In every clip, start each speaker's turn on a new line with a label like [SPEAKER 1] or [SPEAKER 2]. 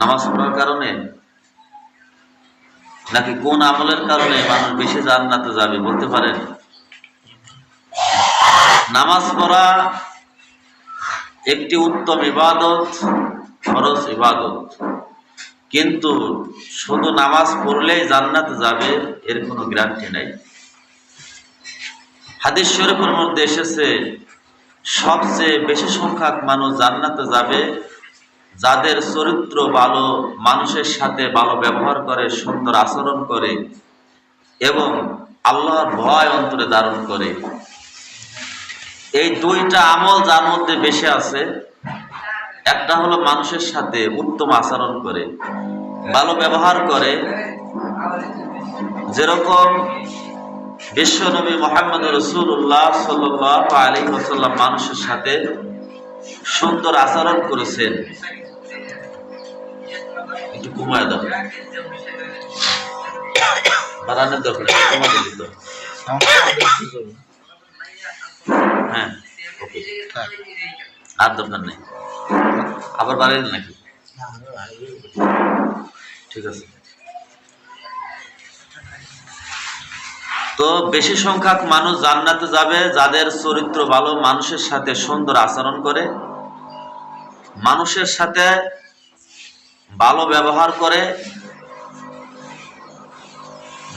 [SPEAKER 1] নামাজ পড়ার কারণে? নাকি কোন আমলের কারণে মানুষ বেশি জান্নাতে যাবে বলতে পারেন? নামাজ পড়া একটি উত্তম ইবাদত, ফরজ ইবাদত। কিন্তু শুধু নামাজ পড়লেই জান্নাতে যাবে, এর কোনো গ্যারান্টি নাই। হাদিস শরীফের মধ্যে এসেছে, সবচেয়ে বেশি সংখ্যক মানুষ জান্নাতে যাবে যাদের চরিত্র ভালো, মানুষের সাথে ভালো ব্যবহার করে, সুন্দর আচরণ করে এবং আল্লাহর ভয় অন্তরে ধারণ করে। এই দুইটা আমল যার মধ্যে বেশি আছে, একটা হলো মানুষের সাথে উত্তম আচরণ করে, ভালো ব্যবহার করে। যেরকম বিশ্বনবী মোহাম্মদ রসুল্লাহ সাল্লাহ আলী ওসাল্লাম মানুষের সাথে সুন্দর আচরণ করেছেন। একটু কমায় দাও। বাড়ানোর দরকার কমায় দিলি তো হ্যাঁ ওকে। আর দরকার নেই। আবার বাড়িয়ে নাকি? ঠিক আছে। তো বেশি সংখ্যক মানুষ জান্নাতে যাবে যাদের চরিত্র ভালো মানুষের সাথে সুন্দর আচরণ করে। মানুষের সাথে ভালো ব্যবহার করে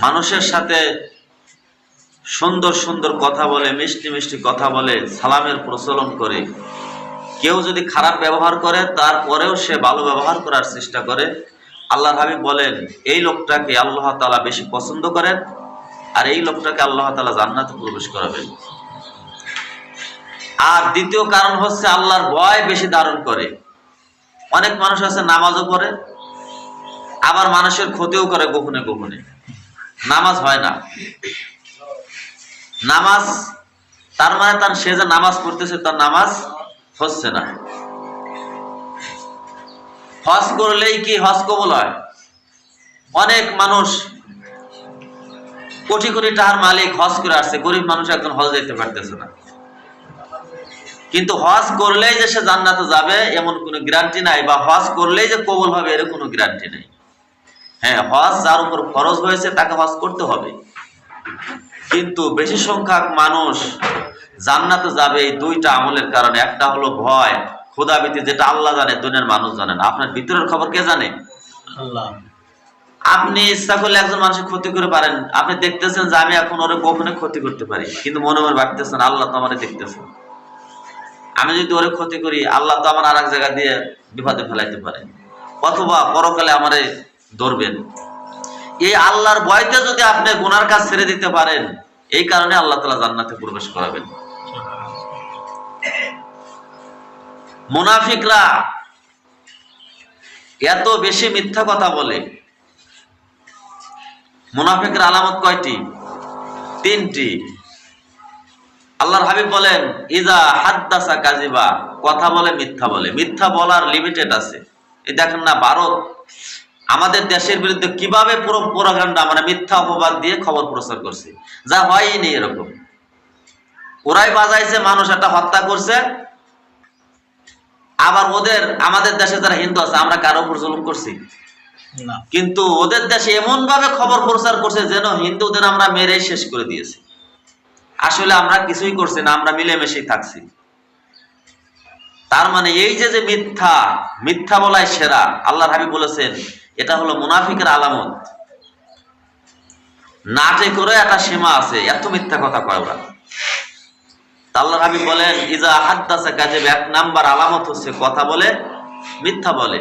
[SPEAKER 1] মানুষের সাথে সুন্দর সুন্দর কথা বলে, মিষ্টি মিষ্টি কথা বলে, সালামের প্রচলন করে। কেউ যদি খারাপ ব্যবহার করে, তারপরেও সে ভালো ব্যবহার করার চেষ্টা করে। আল্লাহ হাবিব বলেন, এই লোকটাকে আল্লাহ তালা বেশি পছন্দ করেন আর এই লোকটাকে আল্লাহ তালা জান্নাতে প্রবেশ করাবেন। আর দ্বিতীয় কারণ হচ্ছে, আল্লাহর ভয় বেশি ধারণ করে। অনেক মানুষ আছে নামাজও পড়ে, আবার মানুষের ক্ষতিও করে গোপনে গোপনে। নামাজ হয় না। নামাজ, তার মানে তার সে যে নামাজ পড়তেছে, তার নামাজ হচ্ছে না। হজ করলেই কি হজ কবল হয়? অনেক মানুষ কোটি কোটি টাকার মালিক হজ করে আসছে, গরিব মানুষ একজন হজ যেতে পারতেছে না। কিন্তু হজ করলেই যে সে জান্নাতে যাবে এমন কোনো গ্যারান্টি নাই বা হজ করলেই যে কবল হবে এর কোনো গ্যারান্টি নেই। হ্যাঁ হজ যার উপর খরচ হয়েছে তাকে হজ করতে হবে। কিন্তু বেশি সংখ্যক মানুষ জান্নাতে যাবে এই দুইটা আমলের কারণে। একটা হলো ভয় ক্ষুদাবিতি যেটা আল্লাহ জানে দুনিয়ার মানুষ জানে না। আপনার ভিতরের খবর কে জানে?
[SPEAKER 2] আল্লাহ।
[SPEAKER 1] আপনি ইচ্ছা করলে একজন মানুষের ক্ষতি করে পারেন। আপনি দেখতেছেন যে আমি এখন ওরে গোপনে ক্ষতি করতে পারি। কিন্তু মনে মনে ভাবতেছেন আল্লাহ তো আমার দেখতেছেন আমি যদি ওরে ক্ষতি করি, আল্লাহ তো আমার আর এক জায়গা দিয়ে বিপদে ফেলাইতে পারে। অথবা পরকালে আমারে ধরবেন। এই আল্লাহর বয়তে যদি আপনি গুনার কাজ ছেড়ে দিতে পারেন, এই কারণে আল্লাহ তালা জান্নাতে প্রবেশ করাবেন। মুনাফিকরা এত বেশি মিথ্যা কথা বলে। মুনাফিকের আলামত কয়টি? তিনটি। আল্লাহর হাবিব বলেন ইজা হাদ্দাসা কাজিবা কথা বলে মিথ্যা বলে। মিথ্যা বলার লিমিটেড আছে। এই দেখেন না ভারত আমাদের দেশের বিরুদ্ধে কীভাবে পুরো প্রোপাগান্ডা মানে মিথ্যা অপবাদ দিয়ে খবর প্রচার করছে? যা হয়নি এরকম। ওরাই বাজাইছে মানুষ একটা হত্যা করছে। আবার ওদের আমাদের দেশে যারা হিন্দু আছে আমরা কারও উপর জুলুম করছি? কিন্তু ওদের দেশে এমন ভাবে খবর প্রচার করছে যেন হিন্দুদের আমরা মেরে শেষ করে দিয়েছি। আসলে আমরা কিছুই করছি না, আমরা মিলেমিশেই থাকছি। তার মানে এই যে যে মিথ্যা মিথ্যা বলাই সেরা আল্লাহ হাবিব বলেছেন, এটা হলো মুনাফিকের আলামত। নাটে করে একটা সীমা আছে, এত মিথ্যা কথা কয় ওরা। আল্লাহ হাবিব বলেন, ইজা হাদ্দাসা কাজে এক নাম্বার, আলামত হচ্ছে কথা বলে, মিথ্যা বলে।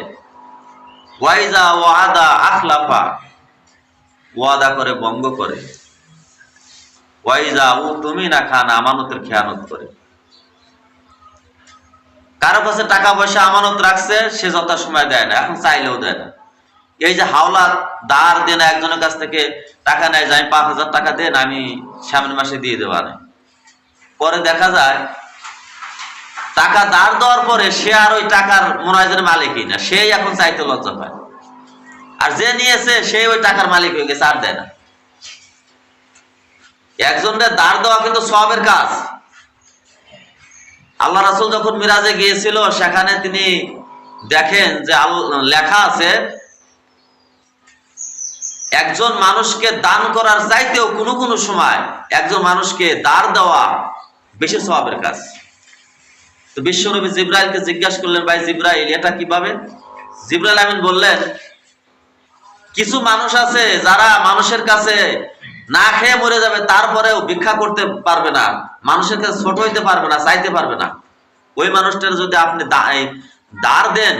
[SPEAKER 1] ওয়াইজা ওয়াদা আখলাফা, ওয়াদা করে ভঙ্গ করে। আমি সামনের মাসে দিয়ে দেবো পরে দেখা যায়, টাকা দাঁড় দেওয়ার পরে সে আর ওই টাকার মনে হয় যেন মালিকই না, সেই এখন চাইতে লজ্জা পায়। আর যে নিয়েছে, সে ওই টাকার মালিক হয়ে গেছে, আর দেয় না। একজনের দাঁড় দেওয়া কিন্তু সবের কাজ। আল্লাহ রাসুল যখন মিরাজে গিয়েছিল, সেখানে তিনি দেখেন যে লেখা আছে, একজন মানুষকে দান করার চাইতেও কোনো কোনো সময় একজন মানুষকে দাঁড় দেওয়া বেশি স্বভাবের কাজ। তো বিশ্বনবী জিব্রাইলকে জিজ্ঞাসা করলেন, ভাই জিব্রাইল, এটা কীভাবে? জিব্রাইল আমিন বললেন, কিছু মানুষ আছে যারা মানুষের কাছে না খেয়ে মরে যাবে, তারপরেও ভিক্ষা করতে পারবে না, মানুষের কাছে ছোট হইতে পারবে না, চাইতে পারবে না। ওই মানুষটার যদি আপনি দাঁড় দেন,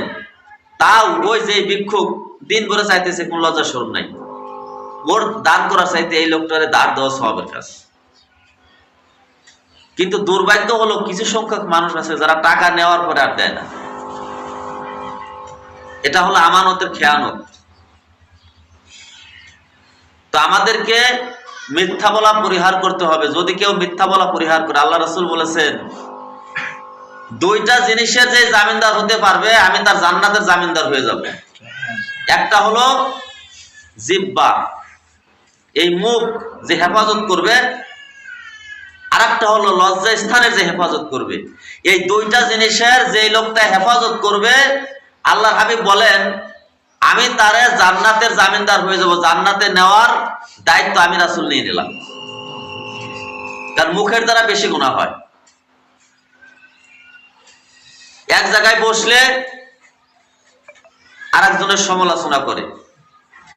[SPEAKER 1] তাও ওই যে ভিক্ষুক দিন ভরে চাইতেছে, কোন লজ্জা সরম নাই। ওর দান করার চাইতে এই লোকটারে দাঁড় দেওয়া স্বভাবের কাজ। কিন্তু দুর্ভাগ্য হলো, কিছু সংখ্যক মানুষ আছে যারা টাকা নেওয়ার পরে আর দেয় না। এটা হলো আমানতের খেয়ানত। তো আমাদেরকে মিথ্যা বলা পরিহার করতে হবে। যদি কেউ মিথ্যা বলা পরিহার করে, আল্লাহ রসুল বলেছেন, দুইটা জিনিসের যে জামিনদার হতে পারবে, আমি তার জান্নাতের জামিনদার হয়ে যাব। একটা হলো জিব্বা। এই মুখ যে হেফাজত করবে আর একটা হলো লজ্জা স্থানের যে হেফাজত করবে। এই দুইটা জিনিসের যে লোকটা হেফাজত করবে আল্লাহ হাবিব বলেন আমি তারে জান্নাতের জামিনদার হয়ে যাব। জান্নাতে নেওয়ার দায়িত্ব আমি রাসুল নিয়ে নিলাম। কারণ মুখের দ্বারা বেশি গুণা হয়। এক জায়গায় বসলে আর একজনের সমালোচনা করে।